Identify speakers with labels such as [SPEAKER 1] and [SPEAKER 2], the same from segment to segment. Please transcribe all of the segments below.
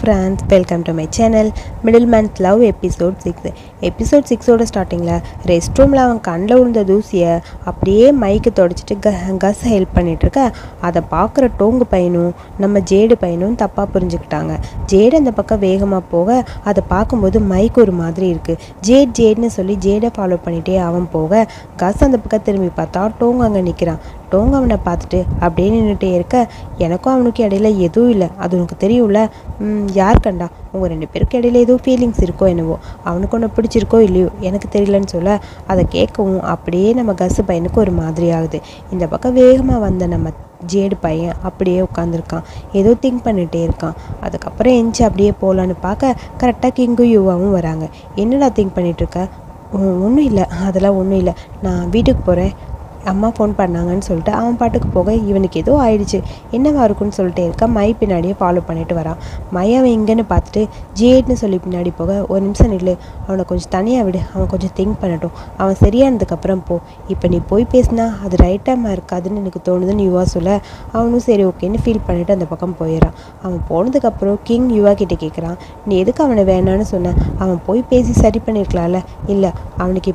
[SPEAKER 1] Friends welcome to my channel middle month love episode six episode சிக்ஸோட ஸ்டார்டிங்கில் rest ரூமில் அவன் கண்ணில் விழுந்த தூசியை அப்படியே மைக்கு தொடச்சிட்டு க கஸ் ஹெல்ப் பண்ணிகிட்ருக்க அதை பார்க்குற டோங்கு பையனும் நம்ம ஜேடு பையனும் தப்பாக புரிஞ்சுக்கிட்டாங்க. ஜேடு அந்த பக்கம் வேகமாக போக அதை பார்க்கும்போது மைக் ஒரு மாதிரி இருக்குது ஜேட் ஜேட்னு சொல்லி ஜேடை ஃபாலோ பண்ணிகிட்டே அவன் போக கஸ் அந்த பக்கம் திரும்பி பார்த்தா டோங்கு அங்கே நிற்கிறான் டோங்க அவனை பார்த்துட்டு அப்படியே நின்றுட்டே இருக்க. எனக்கும் அவனுக்கு இடையில எதுவும் இல்லை. அது உனக்கு தெரியும்ல? யார் கண்டா? உங்கள் ரெண்டு பேருக்கு இடையில ஏதோ ஃபீலிங்ஸ் இருக்கோ என்னவோ. அவனுக்கு ஒன்று பிடிச்சிருக்கோ இல்லையோ? எனக்கு தெரியலன்னு சொல்ல. அதை கேட்கவும் அப்படியே நம்ம கசு பையனுக்கு ஒரு மாதிரி ஆகுது. இந்த பக்கம் வேகமாக வந்த நம்ம ஜேடு பையன் அப்படியே உட்காந்துருக்கான் ஏதோ திங்க் பண்ணிகிட்டே இருக்கான். அதுக்கப்புறம் எந்திச்சு அப்படியே போகலான்னு பார்க்க கரெக்டாக கிங்கும் யுவாவும் வராங்க. என்னடா திங்க் பண்ணிகிட்ருக்க இருக்க? ஒன்றும் இல்லை. அதெல்லாம் ஒன்றும் இல்லை. நான் வீட்டுக்கு போகிறேன் அம்மா ஃபோன் பண்ணாங்கன்னு சொல்லிட்டு அவன் பாட்டுக்கு போக இவனுக்கு ஏதோ ஆயிடுச்சு. என்னவா இருக்குன்னு சொல்லிட்டு இருக்க. மை பின்னாடியே ஃபாலோ பண்ணிட்டு வரான். மை அவன் எங்கேன்னு பார்த்துட்டு ஜேட்னு சொல்லி பின்னாடி போக ஒரு நிமிஷம் நில்லு. அவனை கொஞ்சம் தனியாக விடு. அவன் கொஞ்சம் திங்க் பண்ணட்டும். அவன் சரியானதுக்கப்புறம் போ. இப்போ நீ போய் பேசினா அது ரைட் டைமாக இருக்காதுன்னு எனக்கு தோணுதுன்னு யுவா சொல்ல அவனும் சரி ஓகேன்னு ஃபீல் பண்ணிட்டு அந்த பக்கம் போயிடறான் அவன் போனதுக்கப்புறம் கிங் யுவா கிட்டே கேட்குறான் நீ எதுக்கு அவனை வேணான்னு சொன்ன? அவன் போய் பேசி சரி பண்ணியிருக்கலாம்ல இல்லை அவனுக்கு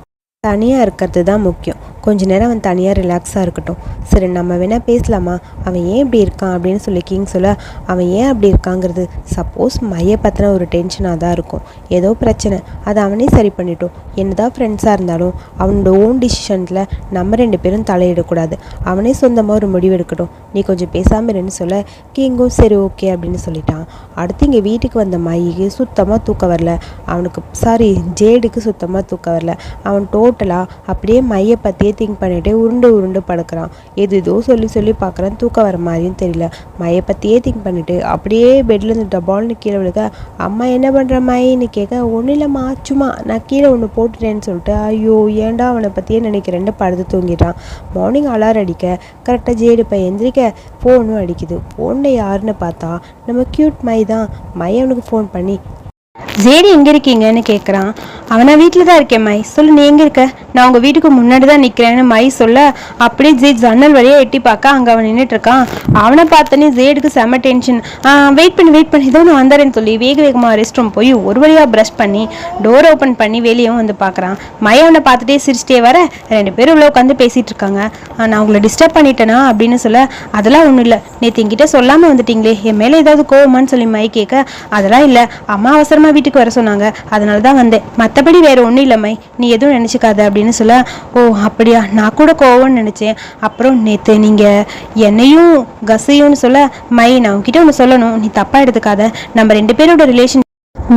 [SPEAKER 1] தனியாக இருக்கிறது தான் முக்கியம். கொஞ்ச நேரம் அவன் தனியாக ரிலாக்ஸாக இருக்கட்டும். சரி நம்ம வேணால் பேசலாமா? அவன் ஏன் இப்படி இருக்கான் அப்படின்னு சொல்லி கிங் சொல்ல அவன் ஏன் அப்படி இருக்காங்கிறது? சப்போஸ் மைய பற்றின ஒரு டென்ஷனாக தான் இருக்கும். ஏதோ பிரச்சனை. அதை அவனே சரி பண்ணிட்டோம். என்னதான் ஃப்ரெண்ட்ஸாக இருந்தாலும் அவனோட ஓன் டிசிஷனில் நம்ம ரெண்டு பேரும் தலையிடக்கூடாது. அவனே சொந்தமாக ஒரு முடிவு எடுக்கட்டும். நீ கொஞ்சம் பேசாமல் இருன்னு சொல்ல கிங்கும் சரி ஓகே அப்படின்னு சொல்லிட்டான். அடுத்து இங்கே வீட்டுக்கு வந்த மைக்கு சுத்தமாக தூக்கம் வரல. அவனுக்கு சாரி ஜேடுக்கு சுத்தமாக தூக்க வரல. அவன் டோட்டலாக அப்படியே மையை பற்றியே திங்க் பண்ணிகிட்டே உருண்டு உருண்டு படுக்கிறான். எது ஏதோ சொல்லி சொல்லி பார்க்குறான் தூக்கம் வர மாதிரியும் தெரியல. மையை பற்றியே திங்க் பண்ணிவிட்டு அப்படியே பெட்ல இருந்து டபால்னு கீழே விழுக அம்மா என்ன பண்ணுற மாயின்னு கேட்க ஒன்றும் இல்லைம்மா சும்மா நான் கீழே ஒன்று போட்டுட்டேன்னு சொல்லிட்டு ஐயோ ஏன்டா அவனை பற்றியே நினைக்கிறேன்னு படுத்து தூங்கிட்டான் மார்னிங் அலாரம் அடிக்க கரெக்டாக ஜேடு பை எந்திரிக்க ஃபோனும் அடிக்குது. ஃபோனில் யாருன்னு பார்த்தா நம்ம க்யூட் மை தான் மை அவனுக்கு ஃபோன் பண்ணி ஜேடி எங்கே இருக்கீங்கன்னு கேட்குறான் அவனா வீட்டில் தான் இருக்கேன் மை. சொல்லு நீ எங்கே இருக்க? நான் உங்கள் வீட்டுக்கு முன்னாடி தான் நிற்கிறேன்னு மை சொல்ல அப்படியே ஜே ஜன்னல் வழியாக எட்டி பார்க்க அங்கே அவன் நின்றுட்டு இருக்கான். அவனை பார்த்தோன்னே ஜேடுக்கு செம்ம டென்ஷன் வெயிட் பண்ணி வெயிட் பண்ணி. ஏதோ நான் வந்துறேன்னு சொல்லி வேக வேகமாக ரெஸ்ட் ரூம் போய் ஒரு வழியாக ப்ரஷ் பண்ணி டோர் ஓப்பன் பண்ணி வெளியும் வந்து பார்க்குறான் மை அவனை பார்த்துட்டே சிரிச்சிட்டே வர ரெண்டு பேரும் இவ்வளோ உட்காந்து பேசிகிட்டு இருக்காங்க. நான் உங்களை டிஸ்டர்ப் பண்ணிட்டேனா? அப்படின்னு சொல்ல அதெல்லாம் ஒன்றும் இல்லை. நேற்று என்கிட்ட சொல்லாமல் வந்துட்டீங்களே. என் மேலே ஏதாவது கோவமான்னு சொல்லி மை கேட்க அதெல்லாம் இல்லை. அம்மா அவசரமாக வீட்டுக்கு வர சொன்னாங்க. அதனால தான் வந்தேன். மற்றபடி வேறு ஒன்றும் இல்லை மை நீ எதுவும் நினச்சிக்காத அப்படின்னு சொல்ல ஓ அப்படியா? நான் கூட கோவம்னு நினச்சேன். அப்புறம் நேற்று நீங்கள் என்னையும் கசையும்னு சொல்ல மை நான் உங்ககிட்ட ஒன்று சொல்லணும். நீ தப்பாக எடுத்துக்காத. நம்ம ரெண்டு பேரோட ரிலேஷன்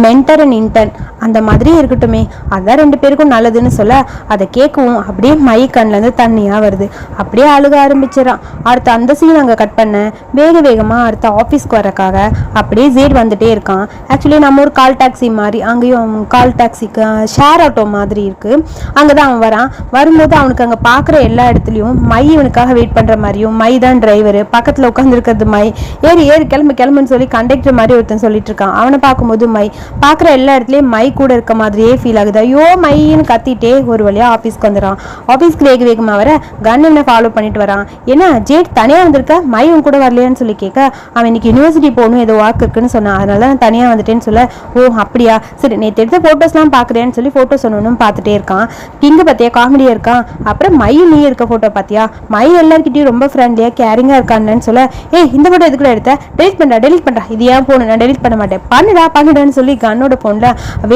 [SPEAKER 1] மென்டர் அண்ட் இன்டர்ன் அந்த மாதிரியும் இருக்கட்டுமே. அதான் ரெண்டு பேருக்கும் நல்லதுன்னு சொல்ல அதை கேட்கவும் அப்படியே மை கண்லேருந்து தண்ணியாக வருது. அப்படியே அழுக ஆரம்பிச்சிடறான். அடுத்து அந்த சீன் அங்கே கட் பண்ண வேக வேகமாக அடுத்த ஆஃபீஸ்க்கு வரக்காக அப்படியே ஜேட் வந்துட்டே இருக்கான். ஆக்சுவலி நம்ம ஒரு கால் டாக்ஸி மாதிரி அங்கேயும் கால் டாக்ஸிக்கு ஷேர் ஆட்டோ மாதிரி இருக்குது அங்கே தான் அவன் வரான். வரும்போது அவனுக்கு அங்கே பார்க்குற எல்லா இடத்துலையும் மை இவனுக்காக வெயிட் பண்ணுற மாதிரியும் மை தான் டிரைவர் பக்கத்தில் உட்காந்துருக்கிறது மை. ஏறி ஏறி கிளம்பு கிளம்புன்னு சொல்லி கண்டக்டர் மாதிரி ஒருத்தன் சொல்லிட்டு இருக்கான். அவனை பார்க்கும்போது மை. பார்க்குற எல்லா இடத்துலையும் மை கூட இருக்க மாதிரியே ஃபீல் ஆகுது. ஐயோ மையின்னு கத்திட்டே ஒரு வழியா ஆஃபீஸ்க்கு வந்துடுறான். ஆஃபீஸ்க்கு வேக வேகமாக வர கன் என்ன ஃபாலோ பண்ணிட்டு வரான். ஏன்னா ஜேட் தனியாக வந்திருக்க மையும் கூட வரலையான்னு சொல்லி கேட்க அவன் இன்னைக்கு யூனிவர்சிட்டி போகணும் ஏதோ ஒர்க் இருக்குன்னு சொன்னான். அதனால தான் தனியாக வந்துட்டேன்னு சொல்ல ஓ அப்படியா? சரி நேற்று எடுத்த ஃபோட்டோஸ்லாம் பார்க்குறேன்னு சொல்லி ஃபோட்டோஸ் ஒன்று பார்த்துட்டே இருக்கான். கிங்கு பார்த்தியா காமெடியாக இருக்கான். அப்புறம் மை நீ இருக்க ஃபோட்டோ பார்த்தியா? மை எல்லார்கிட்டயும் ரொம்ப ஃப்ரெண்ட்லியாக கேரிங்காக இருக்கான்னு சொல்ல ஏய் இந்த ஃபோட்டோ எதுக்குள்ள எடுத்த? டெலிட் பண்ணுறா டெலிட் பண்ணுறா இது ஏன் போகணும் நான் டெலிட் பண்ண மாட்டேன். பண்ணுடா பண்ணுடான்னு சொல்லி கன்னோட ஃபோனில்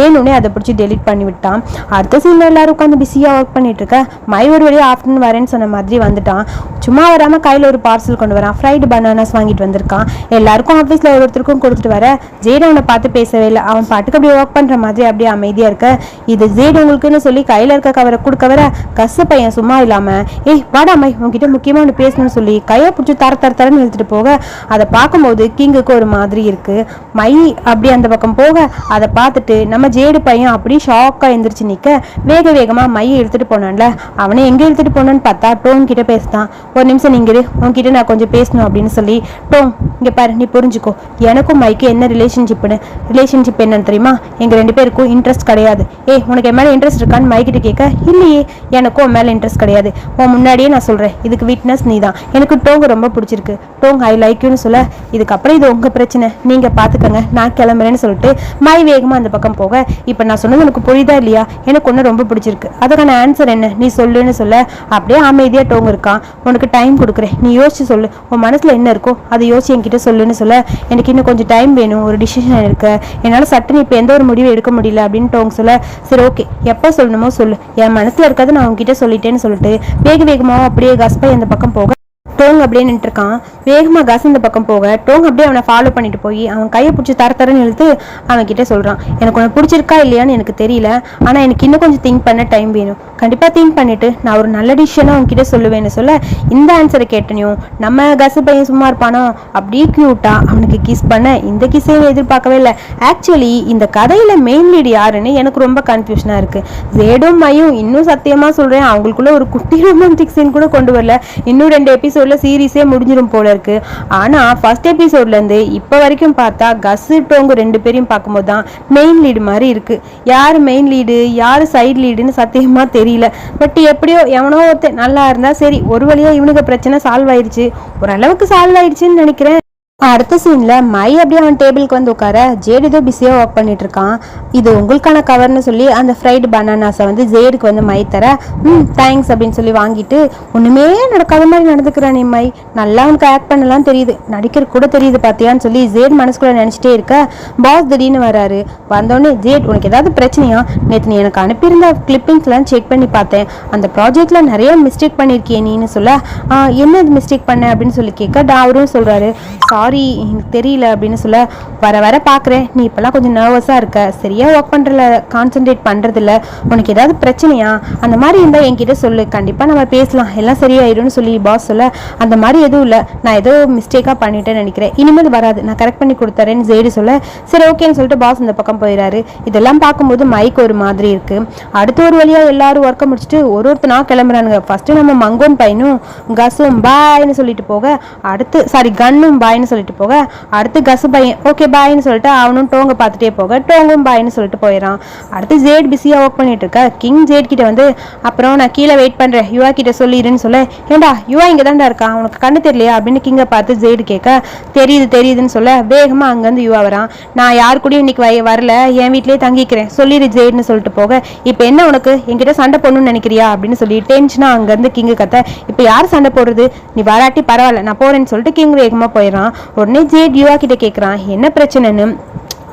[SPEAKER 1] வேணும்னே அதை பிடிச்சி டெலிட் பண்ணி விட்டான். அடுத்த சீனில் எல்லாரும் உட்காந்து பிஸியாக ஒர்க் பண்ணிட்டு இருக்க. மை ஒரு வழியாக ஆஃப்டர்நூன் வரேன்னு சொன்ன மாதிரி வந்துட்டான். சும்மா வராமல் கையில் ஒரு பார்சல் கொண்டு வரான். ஃப்ரைடு பனானாஸ் வாங்கிட்டு வந்திருக்கான். எல்லாருக்கும் ஆஃபீஸில் ஒருத்தருக்கும் கொடுத்துட்டு வர. ஜேடு அவனை பார்த்து பேசவே இல்லை. அவன் பாட்டுக்கு அப்படியே ஒர்க் பண்ணுற மாதிரி அப்படியே அமைதியாக இருக்க. இது ஜேடு உங்களுக்குன்னு சொல்லி கையில் இருக்க கவரை கொடுக்க வர கசு பையன் சும்மா இல்லாமல் ஏய் வாடா மை உங்ககிட்ட முக்கியமாக ஒன்று பேசணும்னு சொல்லி கையை பிடிச்சி தர தர தரன்னு இழுத்துட்டு போக. அதை பார்க்கும்போது கிங்குக்கு ஒரு மாதிரி இருக்கு. மை அப்படி அந்த பக்கம் போக. அதை பார்த்துட்டு நம்ம ஜேடு பையன் அப்படியே ஷாக்காக எழுந்திரிச்சு நிற்க வேக வேகமாக மையை எடுத்துகிட்டு போனான்ல அவனை எங்கே எடுத்துகிட்டு போனான்னு பார்த்தா டோன் கிட்ட பேசிட்டான் ஒரு நிமிஷம் நீங்கள் இரு. உன்கிட்ட நான் கொஞ்சம் பேசணும் அப்படின்னு சொல்லி டோங் இங்கே பாரு நீ புரிஞ்சுக்கோ. எனக்கும் மைக்கு என்ன ரிலேஷன்ஷிப்னு ரிலேஷன்ஷிப் என்னன்னு தெரியுமா? எங்கள் ரெண்டு பேருக்கும் இன்ட்ரெஸ்ட் கிடையாது. ஏய் உனக்கு என் மேலே இன்ட்ரெஸ்ட் இருக்கான்னு மைக்கிட்ட கேட்க இல்லையே எனக்கும் உன் மேலே இன்ட்ரெஸ்ட் கிடையாது. உன் முன்னாடியே நான் சொல்கிறேன் இதுக்கு விட்னஸ் நீ தான் எனக்கு டோங்கு ரொம்ப பிடிச்சிருக்கு. டோங் ஐ லைக் யூன்னு சொல்ல. இதுக்கப்புறம் இது உங்கள் பிரச்சனை. நீங்கள் பார்த்துக்கங்க நான் கிளம்புறேன்னு சொல்லிட்டு மை வேகமாக அந்த பக்கம் போக இப்போ நான் சொன்னது உனக்கு புரியுதா இல்லையா? எனக்கு ஒன்று ரொம்ப பிடிச்சிருக்கு. அதுக்கான ஆன்சர் என்ன? நீ சொல்லுன்னு சொல்ல. அப்படியே அமைதியாக டோங்க இருக்கான் உனக்கு டைம் கொடுக்குறேன். நீ யோசிச்சு சொல்லு. உன் மனசில் என்ன இருக்கோ அதை யோசிச்சு என்கிட்ட சொல்லுன்னு சொல்ல. எனக்கு இன்னும் கொஞ்சம் டைம் வேணும். ஒரு டிசிஷன் இருக்கு என்னால் சட்டுன்னு இப்போ எந்த ஒரு முடிவும் எடுக்க முடியல அப்படின்னு டோங்க சொல்ல. சரி ஓகே எப்போ சொல்லணுமோ சொல்லு. என் மனசில் இருக்காது நான் உங்ககிட்ட சொல்லிட்டேன்னு சொல்லிட்டு வேக வேகமாக அப்படியே கஸ்பை அந்த பக்கம் போக டோங் அப்படியே இருக்கான் வேகமாக கஸ் இந்த பக்கம் போக டோங் அப்படியே அவனை ஃபாலோ பண்ணிட்டு போய் அவன் கையை பிடிச்சி தர தரன்னு இழுத்து அவன் கிட்ட சொல்கிறான் எனக்கு உனக்கு பிடிச்சிருக்கா இல்லையான்னு எனக்கு தெரியல ஆனால் எனக்கு இன்னும் கொஞ்சம் திங்க் பண்ண டைம் வேணும். கண்டிப்பாக திங்க் பண்ணிட்டு நான் ஒரு நல்ல டிசிஷனாக உன்கிட்ட சொல்லுவேன்னு சொல்ல இந்த ஆன்சரை கேட்டனையும் நம்ம கசு பையன் சும்மா இருப்பானோ? அப்படியே க்யூட்டாக அவனுக்கு கிஸ் பண்ண இந்த கிஸ்ஸையும் எதிர்பார்க்கவே இல்லை. ஆக்சுவலி இந்த கதையில் மெயின் லீடு யாருன்னு எனக்கு ரொம்ப கன்ஃபியூஷனாக இருக்குது ஜேடும் மையும் இன்னும் சத்தியமாக சொல்கிறேன் அவங்களுக்குள்ள ஒரு குட்டி ரொமான்டிக் சீன் கூட கொண்டு வரல. இன்னும் ரெண்டு எபிசோட் எபிசோடில் சீரீஸே முடிஞ்சிடும் போல இருக்கு. ஆனால் ஃபர்ஸ்ட் எபிசோட்லேருந்து இப்போ வரைக்கும் பார்த்தா கஸ் டோங்கு ரெண்டு பேரையும் பார்க்கும்போது தான் மெயின் லீடு மாதிரி இருக்கு. யார் மெயின் லீடு யார் சைடு லீடுன்னு சத்தியமாக தெரியல. பட் எப்படியோ எவனோ ஒருத்தன் நல்லா இருந்தா சரி ஒரு வழியா இவனுக்கு பிரச்சனை சால்வ் ஆயிடுச்சு. ஓரளவுக்கு சால்வ் ஆயிடுச்சுன்னு நினைக்கிறேன். அடுத்த சீனில் மை அப்படியே அவன் டேபிளுக்கு வந்து உட்கார ஜேட் ஏதோ பிஸியாக ஒர்க் பண்ணிட்டு இருக்கான். இது உங்களுக்கான கவர்னு சொல்லி அந்த ஃப்ரைடு பனானாஸை வந்து ஜேடுக்கு வந்து மை தர ம் தேங்க்ஸ் அப்படின்னு சொல்லி வாங்கிட்டு ஒன்றுமே நடக்காத மாதிரி நடந்துக்கிறானே மை நல்லா அவனுக்கு ஆக்ட் பண்ணலாம் தெரியுது. நடிக்கிற கூட தெரியுது பார்த்தியான்னு சொல்லி ஜேட் மனசுக்குள்ளே நினச்சிட்டே இருக்க பாஸ் திடீர்னு வராரு. வந்தோடனே ஜேட் உனக்கு ஏதாவது பிரச்சனையா? நேற்று நீ எனக்கு அனுப்பியிருந்த கிளிப்பிங்ஸ்லாம் செக் பண்ணி பார்த்தேன். அந்த ப்ராஜெக்டில் நிறைய மிஸ்டேக் பண்ணியிருக்கியே நீன்னு சொல்ல "ஆ, என்ன மிஸ்டேக் பண்ண? அப்படின்னு சொல்லி கேட்க டா- அவரும் சொல்கிறாரு சாரி எனக்கு தெரியல அப்படின்னு சொல்ல வர வர பார்க்குறேன் நீ இப்போல்லாம் கொஞ்சம் நர்வஸாக இருக்க. சரியா ஒர்க் பண்ணுறல கான்சென்ட்ரேட் பண்ணுறதில்ல உனக்கு ஏதாவது பிரச்சனையா? அந்த மாதிரி இருந்தால் என்கிட்ட சொல்லு. கண்டிப்பாக நம்ம பேசலாம். எல்லாம் சரியாயிடும்னு சொல்லி பாஸ் சொல்ல அந்த மாதிரி எதுவும் இல்லை. நான் ஏதோ மிஸ்டேக்காக பண்ணிட்டேன்னு நினைக்கிறேன். இனிமேல் வராது. நான் கரெக்ட் பண்ணி கொடுத்துறேன்னு ஜெய்டு சொல்ல சரி ஓகேன்னு சொல்லிட்டு பாஸ் இந்த பக்கம் போயிடாரு இதெல்லாம் பார்க்கும்போது மைக் ஒரு மாதிரி இருக்கு. அடுத்த ஒரு வழியாக எல்லாரும் ஒர்க்கை முடிச்சுட்டு ஒரு ஒருத்தனா கிளம்புறானுங்க. ஃபஸ்ட்டு நம்ம மங்கோன் பையனும் கசும் பாய்னு சொல்லிட்டு போக அடுத்து சாரி கன்னும் பாய்னு சொல்லிட்டு போக. அடுத்து கசு பையன். ஓகே பாய்னு சொல்லிட்டு அவனும் டோங்க பார்த்துட்டே போக. டோங்கும் பாய்னு சொல்லிட்டு போயிடறான் அடுத்து ஜேட் பிஸியாக ஒர்க் பண்ணிட்டு இருக்க. கிங் ஜேட் கிட்ட வந்து அப்புறம் நான் கீழே வெயிட் பண்றேன். யுவா கிட்ட சொல்லிடுன்னு சொல்ல. ஏண்டா யுவா இங்கே தான்டா இருக்கான் அவனுக்கு கண்ணு தெரியலையா? அப்படின்னு கிங்கை பார்த்து ஜேடு கேட்க தெரியுது தெரியுதுன்னு சொல்ல. வேகமாக அங்கேருந்து யுவா வரான். நான் யார் கூடயும் இன்னைக்கு வை- வரல. என் வீட்டிலேயே தங்கிக்கிறேன். சொல்லிடு ஜேடுன்னு சொல்லிட்டு போக. இப்போ என்ன உனக்கு? என்கிட்ட சண்டை போடணும்னு நினைக்கிறியா? அப்படின்னு சொல்லி டென்ஷனாக அங்கேருந்து கிங்கு கத்த இப்போ யார் சண்டை போடுறது? நீ வராட்டி பரவாயில்ல. நான் போகிறேன்னு சொல்லிட்டு கிங் வேகமாக போயிடறான் உடனே ஜேட் யுவா கிட்ட கேட்குறான் என்ன பிரச்சனைன்னு?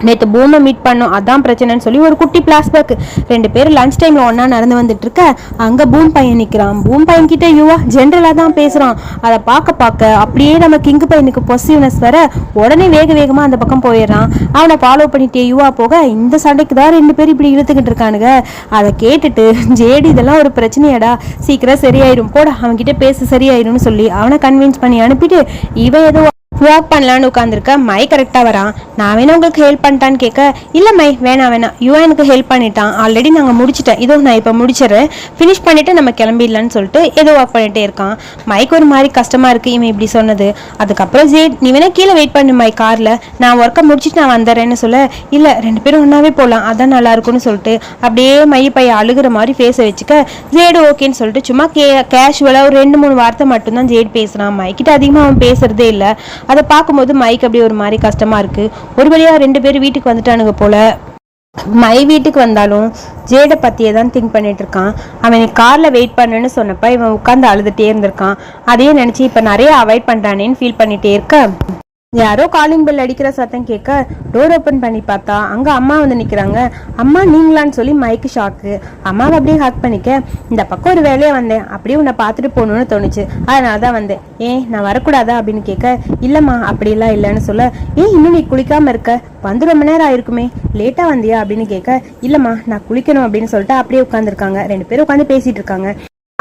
[SPEAKER 1] நேற்று பூமை மீட் பண்ணோம் அதான் பிரச்சனைன்னு சொல்லி ஒரு குட்டி பிளாஸ்பேக் ரெண்டு பேரும் லஞ்ச் டைமில் ஒன்றா நடந்து வந்துட்டு இருக்க அங்கே பூம் பையன் நிற்கிறான் பூம் பையன் கிட்ட யுவா ஜென்ரலாக தான் பேசுகிறான் அதை பார்க்க பார்க்க அப்படியே நம்ம கிங்கு பையனுக்கு பொசிவ்னஸ் வர உடனே வேக வேகமாக அந்த பக்கம் போயிடுறான். அவனை ஃபாலோ பண்ணிட்டே யுவா போக இந்த சண்டைக்கு தான் ரெண்டு பேரும் இப்படி இழுத்துக்கிட்டு இருக்கானுங்க. அதை கேட்டுட்டு ஜேடி இதெல்லாம் ஒரு பிரச்சனையாடா. சீக்கிரம் சரியாயிரும். போட அவன்கிட்ட பேச சரியாயிரும்னு சொல்லி அவனை கன்வின்ஸ் பண்ணி அனுப்பிட்டு இவன் ஏதோ வாக் பண்ணலான்னு உட்காந்துருக்க மை கரெக்டாக வரான். நான் வேணா உங்களுக்கு ஹெல்ப் பண்ணிட்டான்னு கேட்க இல்லை மை வேணாம் வேணாம். யுவன் எனக்கு ஹெல்ப் பண்ணிட்டான். ஆல்ரெடி நாங்கள் முடிச்சிட்டேன். இதோ நான் இப்போ முடிச்சிடுறேன். ஃபினிஷ் பண்ணிவிட்டு நம்ம கிளம்பிடலான்னு சொல்லிட்டு ஏதோ ஒர்க் பண்ணிட்டே இருக்கான். மைக்கு ஒரு மாதிரி கஷ்டமாக இருக்குது இவன் இப்படி சொன்னது. அதுக்கப்புறம் ஜே நீ வேணா கீழே வெயிட் பண்ணு மை காரில். நான் ஒர்க்கை முடிச்சிட்டு நான் வந்துடுறேன்னு சொல்ல இல்லை ரெண்டு பேரும் ஒன்றாவே போகலாம் அதான் நல்லா இருக்கும்னு சொல்லிட்டு அப்படியே மை பைய அழுகிற மாதிரி ஃபேஸை வச்சுக்க ஜேடு ஓகேன்னு சொல்லிட்டு சும்மா கே கேஷுவலாக ஒரு ரெண்டு மூணு வார்த்தை மட்டும்தான் ஜேட் பேசுகிறான் மைக்கிட்ட அதிகமாக அவன் பேசுகிறதே இல்லை. அதை பார்க்கும்போது மைக் அப்படியே ஒரு மாதிரி கஷ்டமா இருக்கு. ஒரு வழியா ரெண்டு பேரும் வீட்டுக்கு வந்துட்டானுங்க போல. மை வீட்டுக்கு வந்தாலும் ஜேடை பற்றியே தான் திங்க் பண்ணிட்டு இருக்கான். அவன் காரில் வெயிட் பண்ணுன்னு சொன்னப்ப இவன் உட்காந்து அழுதுகிட்டே இருந்திருக்கான். அதையே நினச்சி இப்போ நிறைய அவாய்ட் பண்ணுறானேன்னு ஃபீல் பண்ணிட்டே இருக்க. யாரோ காலிங் பெல் அடிக்கிற சத்தம் கேட்க டோர் ஓப்பன் பண்ணி பார்த்தா அங்கே அம்மா வந்து நிற்கிறாங்க அம்மா நீங்களான்னு சொல்லி மைக்கு ஷாக்கு அம்மாவை அப்படியே ஹாக் பண்ணிக்க இந்த பக்கம் ஒரு வேலையை வந்தேன். அப்படியே உன்னை பார்த்துட்டு போகணும்னு தோணுச்சு. அதனால தான் வந்தேன். ஏன் நான் வரக்கூடாதா அப்படின்னு கேட்க இல்லைம்மா அப்படிலாம் இல்லைன்னு சொல்ல ஏன் இன்னும் நீ குளிக்காம இருக்க. வந்து ரொம்ப நேரம் ஆயிருக்குமே. லேட்டாக வந்தியா அப்படின்னு கேட்க இல்லைம்மா நான் குளிக்கணும் அப்படின்னு சொல்லிட்டு அப்படியே உட்காந்துருக்காங்க ரெண்டு பேரும் உட்காந்து பேசிட்டு இருக்காங்க.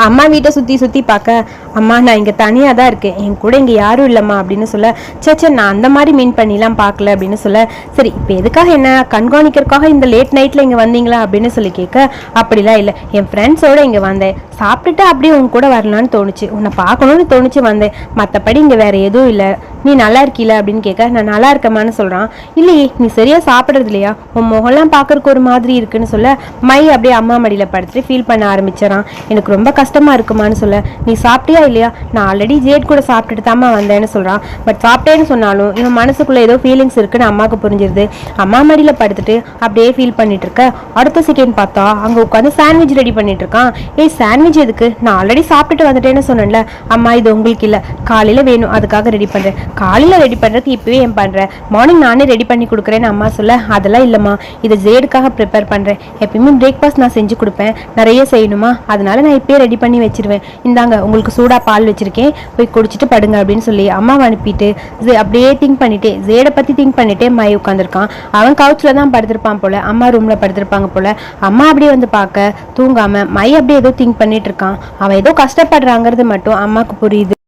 [SPEAKER 1] அம்மா வீட்டை சுற்றி சுற்றி பார்க்க அம்மா நான் இங்கே தனியாக தான் இருக்கேன். என் கூட இங்கே யாரும் இல்லைம்மா அப்படின்னு சொல்ல சே சே நான் அந்த மாதிரி மீன் பண்ணிலாம் பார்க்கல அப்படின்னு சொல்ல சரி இப்போ எதுக்காக என்ன? கண்காணிக்கிறதுக்காக இந்த லேட் நைட்டில் இங்கே வந்தீங்களா? அப்படின்னு சொல்லி கேட்க அப்படிலாம் இல்லை. என் ஃப்ரெண்ட்ஸோட இங்கே வந்தேன். சாப்பிட்டுட்டு அப்படியே உன் கூட வரலான்னு தோணுச்சு. உன்னை பார்க்கணும்னு தோணுச்சு வந்தேன். மற்றபடி இங்கே வேற எதுவும் இல்லை. நீ நல்லா இருக்கீல? அப்படின்னு கேட்க நான் நல்லா இருக்கமான்னு சொல்கிறான் இல்லையே நீ சரியாக சாப்பிட்றது இல்லையா? உன் முகம்லாம் பார்க்கறக்கு ஒரு மாதிரி இருக்குன்னு சொல்ல மை அப்படியே அம்மா மடியில் படுத்துட்டு ஃபீல் பண்ண ஆரம்பிச்சிடறான். எனக்கு ரொம்ப கஷ்டமாக இருக்குமான்னு சொல்ல நீ சாப்பிட்டியா இல்லையா? நான் ஆல்ரெடி ஜேட் கூட சாப்பிட்டுட்டு தாம்மா வந்தேன்னு சொல்கிறான் பட் சாப்பிட்டேன்னு சொன்னாலும் இவன் மனசுக்குள்ளே ஏதோ ஃபீலிங்ஸ் இருக்குன்னு அம்மாவுக்கு புரிஞ்சிருது. அம்மா மடியில் படுத்துட்டு அப்படியே ஃபீல் பண்ணிட்டு இருக்க. அடுத்த செகண்ட் பார்த்தா அங்கே உட்காந்து சாண்ட்விச் ரெடி பண்ணிட்டு இருக்கான். ஏய் சாண்ட்விச் எதுக்கு? நான் ஆல்ரெடி சாப்பிட்டுட்டு வந்துட்டேன்னு சொன்னேன்ல. அம்மா இது உங்களுக்கு இல்லை. காலையில் வேணும். அதுக்காக ரெடி பண்ணுறேன் காலையில் ரெடி பண்ணுறதுக்கு இப்போவே ஏன் பண்ணுறேன் மார்னிங் நானே ரெடி பண்ணி கொடுக்குறேன்னு அம்மா சொல்ல அதெல்லாம் இல்லைம்மா. இதை ஜேடுக்காக ப்ரிப்பேர் பண்ணுறேன் எப்பயுமே பிரேக்ஃபாஸ்ட் நான் செஞ்சு கொடுப்பேன். நிறைய செய்யணுமா? அதனால நான் இப்போயே ரெடி பண்ணி வச்சிருவேன். இந்தாங்க உங்களுக்கு சூடாக பால் வச்சிருக்கேன். போய் குடிச்சிட்டு படுங்க அப்படின்னு சொல்லி அம்மாவை அனுப்பிட்டு ஜே- அப்படியே திங்க் பண்ணிட்டே ஜேடை பற்றி திங்க் பண்ணிட்டே மை உட்காந்துருக்கான் அவன் கவுச்சில் தான் படுத்திருப்பான் போல அம்மா ரூமில் படுத்திருப்பாங்க போல. அம்மா அப்படியே வந்து பார்க்க தூங்காம மை அப்படியே ஏதோ திங்க் பண்ணிட்டு இருக்கான். அவன் ஏதோ கஷ்டப்படுறாங்கிறது மட்டும் அம்மாவுக்கு புரியுது.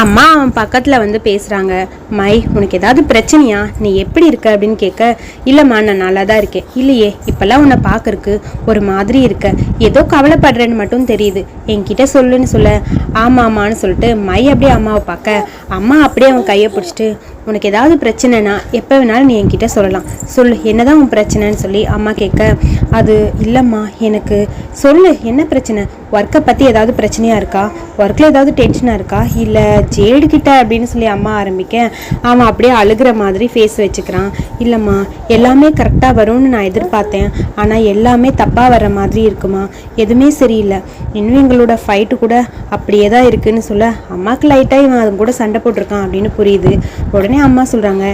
[SPEAKER 1] அம்மா அவன் பக்கத்தில் வந்து பேசுகிறாங்க மை உனக்கு ஏதாவது பிரச்சனையா? நீ எப்படி இருக்க? அப்படின்னு கேட்க இல்லைம்மா நான் நல்லா தான் இருக்கேன். இல்லையே இப்போல்லாம் உன்னை பார்க்கறக்கு ஒரு மாதிரி இருக்க. ஏதோ கவலைப்படுறேன்னு மட்டும் தெரியுது. என்கிட்ட சொல்லுன்னு சொல்ல. ஆமாம் ஆமான்னு சொல்லிட்டு மை அப்படியே அம்மாவை பார்க்க. அம்மா அப்படியே அவன் கையை பிடிச்சிட்டு உனக்கு ஏதாவது பிரச்சனைனா எப்போ வேணாலும் நீ என்கிட்ட சொல்லலாம். சொல்லு என்னதான் உன் பிரச்சனைன்னு சொல்லி அம்மா கேட்க அது இல்லைம்மா எனக்கு சொல்லு என்ன பிரச்சனை? ஒர்க்கை பற்றி ஏதாவது பிரச்சனையாக இருக்கா? ஒர்க்கில் ஏதாவது டென்ஷனாக இருக்கா? இல்லை ஜேடு கிட்ட அப்படின்னு சொல்லி அம்மா ஆரம்பிக்க அவன் அப்படியே அழுகிற மாதிரி ஃபேஸ் வச்சுக்கிறான். இல்லைம்மா எல்லாமே கரெக்டாக வரும்னு நான் எதிர்பார்த்தேன். ஆனால் எல்லாமே தப்பாக வர மாதிரி இருக்குமா? எதுவுமே சரியில்லை. இன்னும் எங்களோட ஃபைட்டு கூட அப்படியே தான் இருக்குன்னு சொல்ல அம்மாவுக்கு லைட்டாக இவன் அது கூட சண்டை போட்டிருக்கான் அப்படின்னு புரியுது. உடனே அம்மா சொல்கிறாங்க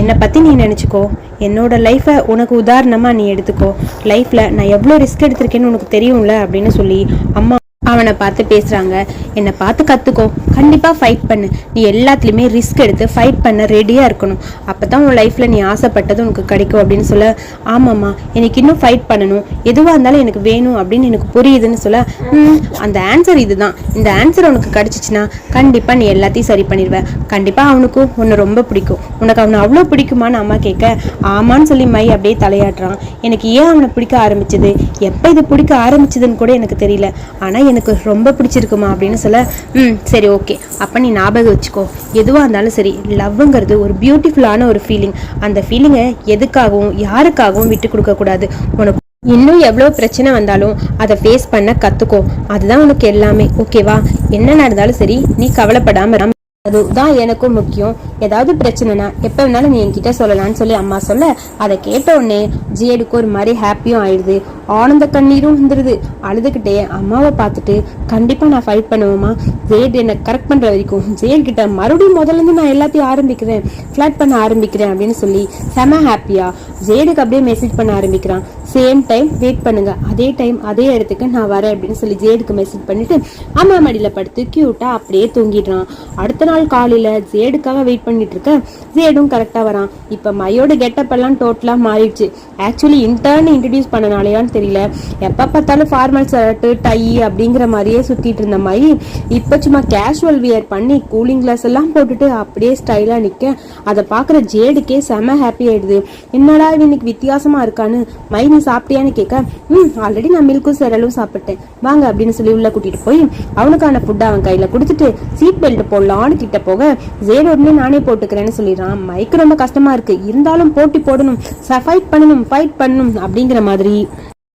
[SPEAKER 1] என்னை பற்றி நீ நினச்சிக்கோ. என்னோட லைஃப்பை உனக்கு உதாரணமாக நீ எடுத்துக்கோ. லைஃப்பில் நான் எவ்வளோ ரிஸ்க் எடுத்திருக்கேன்னு உனக்கு தெரியும்ல? அப்படின்னு சொல்லி அம்மா அவனை பார்த்து பேசுகிறாங்க என்னை பார்த்து கற்றுக்கோ கண்டிப்பாக ஃபைட் பண்ணு. நீ எல்லாத்துலேயுமே ரிஸ்க் எடுத்து ஃபைட் பண்ண ரெடியாக இருக்கணும். அப்போ தான் உன் லைஃப்பில் நீ ஆசைப்பட்டது உனக்கு கிடைக்கும் அப்படின்னு சொல்ல ஆமாம்மா எனக்கு இன்னும் ஃபைட் பண்ணணும். எதுவாக இருந்தாலும் எனக்கு வேணும் அப்படின்னு எனக்கு புரியுதுன்னு சொல்ல "ம், அந்த ஆன்சர் இதுதான். இந்த ஆன்சர் உனக்கு கிடச்சிச்சின்னா கண்டிப்பாக நீ எல்லாத்தையும் சரி பண்ணிடுவேன் கண்டிப்பாக அவனுக்கும் உன்னை ரொம்ப பிடிக்கும். உனக்கு அவனை அவ்வளோ பிடிக்குமான்னு அம்மா கேட்க ஆமான்னு சொல்லி மை அப்படியே தலையாட்டுறான். எனக்கு ஏன் அவனை பிடிக்க ஆரம்பிச்சது? எப்போ இது பிடிக்க ஆரம்பிச்சதுன்னு கூட எனக்கு தெரியல. ஆனால் எனக்கு ரொம்ப பிடிச்சிருக்குமா அப்படின்னு சொல்ல ம் சரி ஓகே. அப்போ நீ ஞாபகம் வச்சுக்கோ. எதுவாக இருந்தாலும் சரி லவ்ங்கிறது ஒரு பியூட்டிஃபுல்லான ஒரு ஃபீலிங் அந்த ஃபீலிங்கை எதுக்காகவும் யாருக்காகவும் விட்டு கொடுக்கக்கூடாது உனக்கு இன்னும் எவ்வளோ பிரச்சனை வந்தாலும் அதை ஃபேஸ் பண்ண கற்றுக்கோ அதுதான் உனக்கு எல்லாமே. ஓகேவா? என்ன நடந்தாலும் சரி நீ கவலைப்படாம அதுதான் எனக்கும் முக்கியம். ஏதாவது பிரச்சனைனா எப்போ வேணாலும் நீ என்கிட்ட சொல்லலாம்னு சொல்லி அம்மா சொல்ல அதை கேட்ட உடனே ஜியடுக்கு ஒரு மாதிரி ஹாப்பியும் ஆயிடுது. ஆனந்த கண்ணீரும் வந்துடுது அழுதுகிட்டே அம்மாவை பார்த்துட்டு கண்டிப்பாக நான் ஃபைட் பண்ணுவேம்மா. ஜேடு என்னை கரெக்ட் பண்ணுற வரைக்கும். ஜேடு கிட்ட மறுபடியும் முதல்ல இருந்து நான் எல்லாத்தையும் ஆரம்பிக்கிறேன். ஃப்ளாட் பண்ண ஆரம்பிக்கிறேன் அப்படின்னு சொல்லி செம ஹாப்பியா ஜேடுக்கு அப்படியே மெசேஜ் பண்ண ஆரம்பிக்கிறான். சேம் டைம் வெயிட் பண்ணுங்க. அதே டைம் அதே இடத்துக்கு நான் வரேன் அப்படின்னு சொல்லி ஜேடுக்கு மெசேஜ் பண்ணிட்டு அம்மா மடியில் படுத்து கியூட்டா அப்படியே தூங்கிடுறான். அடுத்த நாள் காலையில் ஜேடுக்காக வெயிட் பண்ணிட்டு இருக்க ஜேடும் கரெக்டா வரான். இப்ப மையோட கெட்டப் எல்லாம் டோட்டலா மாறிடுச்சு. ஆக்சுவலி இன்டர்ன் இன்ட்ரடியூஸ் பண்ணனாலயான்னு தெரியல. எப்ப பார்த்தாலும் ஃபார்மல் ஷர்ட்டு டை அப்படிங்கிற மாதிரியே சுத்திட்டு இருந்த மாதிரி இப்போ சும்மா கேஷுவல் வியர் பண்ணி கூலிங் கிளாஸ் எல்லாம் போட்டுட்டு அப்படியே ஸ்டைலா நிக்க. அதை பாக்குற ஜேடுக்கே செம ஹாப்பி ஆயிடுது. என்னடா இன்னைக்கு வித்தியாசமா இருக்கான்னு மை நீ சாப்பிட்டியான்னு கேட்க ம் ஆல்ரெடி நான் மில்க்கும் செரலும் சாப்பிட்டேன். வாங்க அப்படின்னு சொல்லி உள்ள கூட்டிட்டு போய் அவனுக்கான ஃபுட்டை அவன் கையில் கொடுத்துட்டு சீட் பெல்ட் போடலான்னு கிட்ட போக ஜேடு உடனே நானே போட்டுக்கிறேன்னு சொல்லிடுறான். மைக்கு ரொம்ப கஷ்டமா இருக்கு. இருந்தாலும் போட்டி போடணும். ஃபைட் பண்ணணும் ஃபைட் பண்ணணும். அப்படிங்கிற மாதிரி.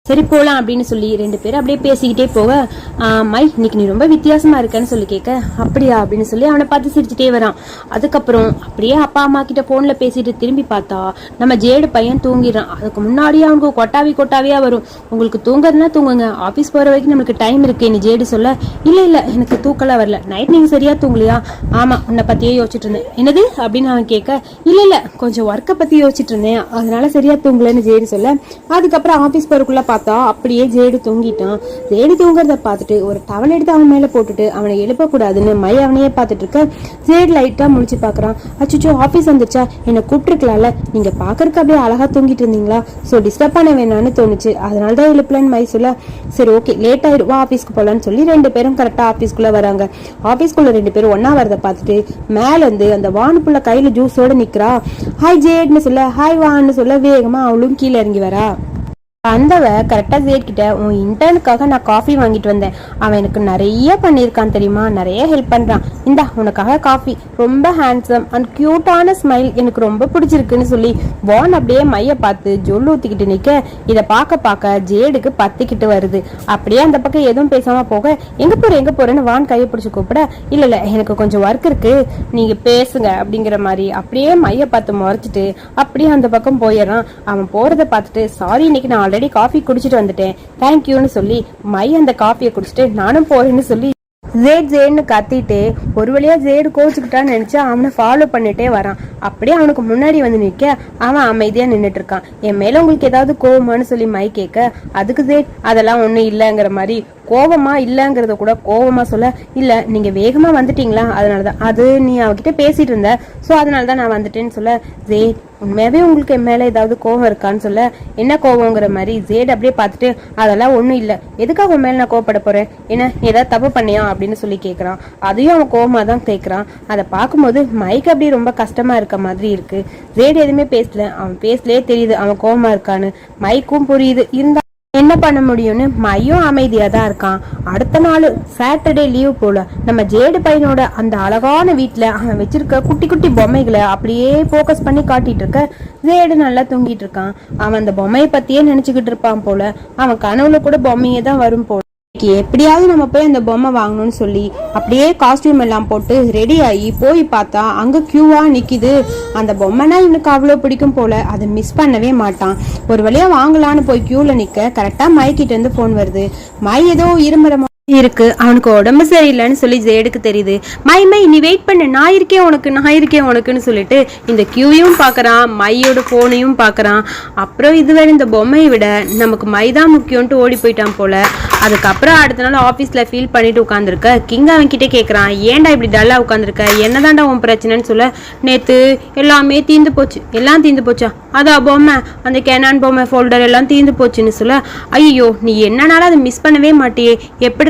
[SPEAKER 1] சரி போகலாம் அப்படின்னு சொல்லி ரெண்டு பேரும் அப்படியே பேசிக்கிட்டே போக "ஆ, மை இன்னைக்கு நீ ரொம்ப வித்தியாசமா இருக்கன்னு சொல்லி கேட்க அப்படியா? அப்படின்னு சொல்லி அவனை பார்த்து சிரிச்சுட்டே வரான். அதுக்கப்புறம் அப்படியே அப்பா அம்மா கிட்ட ஃபோனில் பேசிட்டு திரும்பி பார்த்தா நம்ம ஜேடு பையன் தூங்கிடுறான். அதுக்கு முன்னாடியே அவனுக்கு கொட்டாவி கொட்டாவியாக வரும். உங்களுக்கு தூங்குறதுனா தூங்குங்க. ஆஃபீஸ் போகிற வரைக்கும் நம்மளுக்கு டைம் இருக்கு நீ ஜேடு சொல்ல. இல்லை இல்லை எனக்கு தூக்கலாம் வரல. நைட் நீங்கள் சரியா தூங்கலையா? ஆமா உன்னை பற்றியே யோசிச்சுட்டு இருந்தேன். என்னது? அப்படின்னு அவன் கேட்க இல்லை இல்லை கொஞ்சம் ஒர்க்கை பற்றி யோசிச்சுட்டு இருந்தேன். அதனால சரியா தூங்கலன்னு ஜேடு சொல்ல. அதுக்கப்புறம் ஆஃபீஸ் போறதுக்குள்ள பார்த்தா அப்படியே ஜேடு தூங்கிட்டான். ஜேடு தூங்குறத பார்த்துட்டு ஒரு டவல் எடுத்து அவன் மேலே போட்டுட்டு அவனை எழுப்பக்கூடாதுன்னு மை அவனையே பார்த்துட்டு இருக்க. ஜேடு லைட்டாக முடிச்சு பார்க்குறான். அச்சுச்சோ ஆஃபீஸ் வந்துச்சா என்னை கூப்பிட்டுருக்கலாம்ல. நீங்கள் பார்க்கறக்கு அப்படியே அழகாக தூங்கிட்டு இருந்தீங்களா? ஸோ டிஸ்டர்ப் பண்ண வேணாம்னு தோணுச்சு. அதனால தான் எழுப்பலன்னு மை சொல்ல சரி ஓகே லேட் ஆயிடும் ஆஃபீஸ்க்கு போகலான்னு சொல்லி ரெண்டு பேரும் கரெக்டாக ஆஃபீஸ்க்குள்ளே வராங்க. ஆஃபீஸ்க்குள்ளே ரெண்டு பேரும் ஒன்றா வரதை பார்த்துட்டு மேலேருந்து அந்த வானுப்புள்ள கையில் ஜூஸோட நிற்கிறா ஹாய் ஜேட்னு சொல்ல ஹாய் வான்னு சொல்ல வேகமாக அவளும் கீழே இறங்கி வரா. வந்தவ கரெக்டாக ஜேட் உன் இன்டர்னுக்காக நான் காஃபி வாங்கிட்டு வந்தேன். அவன் எனக்கு நிறைய பண்ணியிருக்கான் தெரியுமா? நிறைய ஹெல்ப் பண்ணுறான் இந்தா உனக்காக காஃபி ரொம்ப ஹேண்ட்ஸம் அண்ட் க்யூட்டான ஸ்மைல் எனக்கு ரொம்ப பிடிச்சிருக்குன்னு சொல்லி வான் அப்படியே மைய பார்த்து ஜொல்லு ஊற்றிக்கிட்டு நிற்க இதை பார்க்க பார்க்க ஜேடுக்கு பத்திக்கிட்டு வருது. அப்படியே அந்த பக்கம் எதுவும் பேசாமல் போக எங்கே போகிற எங்கே போகிறேன்னு வான் கையை பிடிச்சி கூப்பிட இல்லை இல்ல எனக்கு கொஞ்சம் ஒர்க் இருக்கு. நீங்கள் பேசுங்க அப்படிங்கிற மாதிரி அப்படியே மைய பார்த்து முறைச்சிட்டு அப்படியே அந்த பக்கம் போயிடுறான். அவன் போகிறத பார்த்துட்டு சாரி இன்னைக்கு நான் ஆல்ரெடி காஃபி குடிச்சிட்டு வந்துட்டேன். தேங்க்யூன்னு சொல்லி மை அந்த காஃபியை குடிச்சிட்டு நானும் போறேன்னு சொல்லி ஜேட் ஜேட்னு கத்திட்டு ஒரு வழியா ஜேடு கோச்சுக்கிட்டான்னு நினைச்சா அவனை ஃபாலோ பண்ணிட்டே வரான். அப்படியே அவனுக்கு முன்னாடி வந்து நிற்க அவன் அமைதியா நின்றுட்டு இருக்கான். என் மேல உங்களுக்கு ஏதாவது கோவமான்னு சொல்லி மை கேட்க அதுக்கு ஜேட் அதெல்லாம் ஒன்றும் இல்லைங்கிற மாதிரி கோவமாக இல்லைங்கிறத கூட கோவமாக சொல்ல இல்ல நீங்க வேகமா வந்துட்டீங்களா? அதனாலதான். அது நீ அவகிட்ட பேசிட்டு இருந்த. ஸோ அதனால தான் நான் வந்துட்டேன்னு சொல்ல ஜேட் உண்மையாவே உங்களுக்கு என் மேலே ஏதாவது கோவம் இருக்கான்னு சொல்ல என்ன கோவங்கிற மாதிரி ஜேட் அப்படியே பார்த்துட்டு அதெல்லாம் ஒன்றும் இல்லை. எதுக்காக உன் மேலே நான் கோவப்பட போகிறேன் என்ன ஏதாவது தப்பு பண்ணியா? அப்படின்னு சொல்லி கேட்குறான் அதையும் அவன் கோவமாக தான் கேட்குறான் அதை பார்க்கும்போது மைக் அப்படியே ரொம்ப கஷ்டமாக இருக்க மாதிரி இருக்கு. ஜேட் எதுவுமே பேசல. அவன் பேசலே தெரியுது அவன் கோவமாக இருக்கான்னு. மைக்கும் புரியுது. இருந்தால் என்ன பண்ண முடியும்னு மையும் அமைதியாக தான் இருக்கான். அடுத்த நாள் சாட்டர்டே லீவ் போல நம்ம ஜேடு பையனோட அந்த அழகான வீட்ல அவன் வச்சிருக்க குட்டி குட்டி பொம்மைகளை அப்படியே ஃபோக்கஸ் பண்ணி காட்டிட்டு இருக்க ஜேடு நல்லா தூங்கிட்டு இருக்கான். அவன் அந்த பொம்மையை பத்தியே நினச்சிக்கிட்டு இருப்பான் போல. அவன் கனவுல கூட பொம்மையே தான் வரும் போல. எப்படியாவது நம்ம போய் அந்த பொம்மை வாங்கணும்னு சொல்லி அப்படியே காஸ்டியூம் எல்லாம் போட்டு ரெடி ஆகி போய் பார்த்தா அங்க கியூவா நிக்குது. அந்த பொம்மைனா இவனுக்கு அவ்வளோ பிடிக்கும் போல. அதை மிஸ் பண்ணவே மாட்டான். ஒரு வழியா வாங்கலான்னு போய் கியூல நிக்க கரெக்டா மைக்கிட்ட இருந்து ஃபோன் வருது. மை ஏதோ இருமரமா இருக்கு. அவனுக்கு உடம்பு சரியில்லைன்னு சொல்லி ஜேடுக்கு தெரியுது. மை மை நீ வெயிட் பண்ணு. நான் இருக்கேன் உனக்கு நான் இருக்கேன் உனக்குன்னு சொல்லிட்டு இந்த கியூவையும் பார்க்கறான் மையோட ஃபோனையும் பார்க்குறான். அப்புறம் இதுவரை இந்த பொம்மையை விட நமக்கு மை தான் முக்கியம்ன்ட்டு ஓடி போயிட்டான் போல. அதுக்கப்புறம் அடுத்த நாள் ஆஃபீஸில் ஃபீல் பண்ணிட்டு உட்காந்துருக்க கிங் அவன் கிட்டே கேட்குறான் ஏன்டா இப்படி டல்லாக உட்காந்துருக்க என்னதான்டா உன் பிரச்சனைன்னு சொல்ல? நேற்று எல்லாமே தீந்து போச்சு. எல்லாம் தீந்து போச்சா? அதான் பொம்மை. அந்த கேனான் பொம்மை ஃபோல்டர் எல்லாம் தீந்து போச்சுன்னு சொல்ல. ஐயோ நீ என்னனாலும் அதை மிஸ் பண்ணவே மாட்டியே.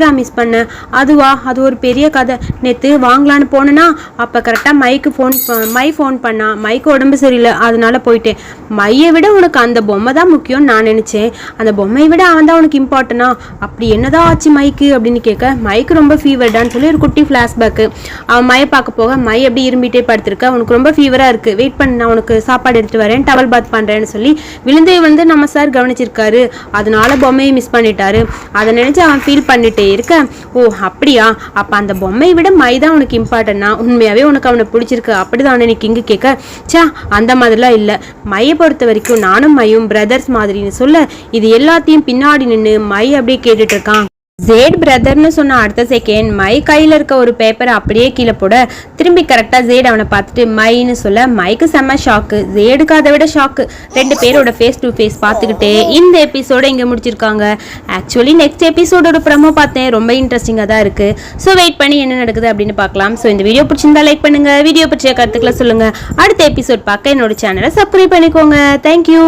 [SPEAKER 1] தான் மிஸ் பண்ணேன். அதுவா? அது ஒரு பெரிய கதை. நேற்று வாங்கலான்னு போனேன்னா அப்போ கரெக்டாக மைக்கு ஃபோன் மை ஃபோன் பண்ணா. மைக்கு உடம்பு சரியில்லை. அதனால போயிட்டேன். மையை விட உனக்கு அந்த பொம்மை தான் முக்கியம்னு நான் நினச்சேன். அந்த பொம்மையை விட அவன் தான் உனக்கு இம்பார்ட்டனா அப்படி என்னதான் ஆச்சு மைக்கு அப்படின்னு கேட்க மைக்கு ரொம்ப ஃபீவர்டான்னு சொல்லி ஒரு குட்டி ஃப்ளாஷ்பேக்கு அவன் மையை பார்க்க போக மை எப்படி இரும்பிட்டே படுத்திருக்க? உனக்கு ரொம்ப ஃபீவராக இருக்குது வெயிட் பண்ண நான் உனக்கு சாப்பாடு எடுத்துட்டு வரேன். டவல் பாத் பண்ணுறேன்னு சொல்லி விழுந்தை வந்து நம்ம சார் கவனிச்சிருக்காரு. அதனால பொம்மையை மிஸ் பண்ணிட்டாரு. அதை நினச்சி அவன் ஃபீல் பண்ணிட்டே இருக்க? ஓ அப்படியா? அப்போ அந்த பொம்மையை விட மை தான் உனக்கு இம்பார்ட்டன்னா உண்மையாகவே உனக்கு அவனை பிடிச்சிருக்கு. அப்படிதான் எனக்கு கிங்கு கேட்க? சா அந்த மாதிரிலாம் இல்லை. மையை பொறுத்த வரைக்கும் நானும் மையும் பிரதர்ஸ் மாதிரின்னு சொல்ல இது எல்லாத்தையும் பின்னாடி நின்று மை அப்படியே கேட்டுட்டு இருக்கான். ஜேட் பிரதர்னு சொன்ன அடுத்த செகண்ட் மை கையில் இருக்க ஒரு பேப்பரை அப்படியே கீழே போட. திரும்பி கரெக்டாக ஜேட் அவனை பார்த்துட்டு மைன்னு சொல்ல மைக்கு செம்ம ஷாக்கு ஜேடுக்கு அதை விட ஷாக்கு ரெண்டு பேரோட ஃபேஸ் டு ஃபேஸ் பார்த்துக்கிட்டே இந்த எபிசோட இங்கே முடிச்சிருக்காங்க. ஆக்சுவலி நெக்ஸ்ட் எபிசோடோட ப்ரமோ பார்த்தேன். ரொம்ப இன்ட்ரெஸ்டிங்காக தான் இருக்குது ஸோ வெயிட் பண்ணி என்ன நடக்குது அப்படின்னு பார்க்கலாம். ஸோ இந்த வீடியோ பிடிச்சிருந்தா லைக் பண்ணுங்கள் வீடியோ பற்றிய கருத்துக்களை சொல்லுங்கள் அடுத்த எபிசோட் பார்க்க என்னோட சேனலை சப்ஸ்கிரைப் பண்ணிக்கோங்க. தேங்க்யூ